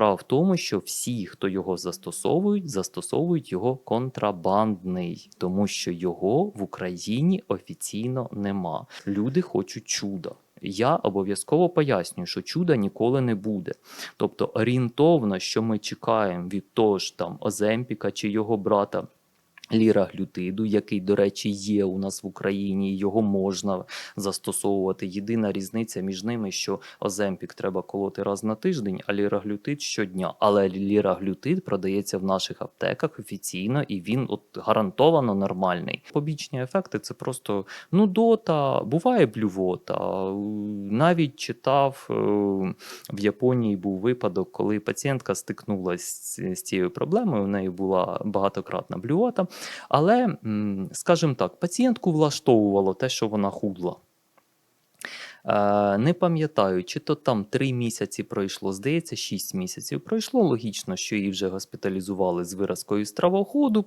Справа в тому, що всі, хто його застосовують, застосовують його контрабандний, тому що його в Україні офіційно нема. Люди хочуть чуда. Я обов'язково пояснюю, що чуда ніколи не буде. Тобто орієнтовно, що ми чекаємо від того ж там Оземпіка чи його брата. Ліраглютиду, який, до речі, є у нас в Україні, його можна застосовувати. Єдина різниця між ними, що Оземпік треба колоти раз на тиждень, а ліраглютид щодня. Але ліраглютид продається в наших аптеках офіційно, і він от гарантовано нормальний. Побічні ефекти це просто нудота, буває блювота. Навіть читав е, в Японії був випадок, коли пацієнтка стикнулася з цією проблемою. У неї була багатократна блювота. Але, скажімо так, пацієнтку влаштовувало те, що вона худла. Е, Не пам'ятаю, чи то там 3 місяці пройшло, здається, 6 місяців пройшло. Логічно, що її вже госпіталізували з виразкою стравоходу.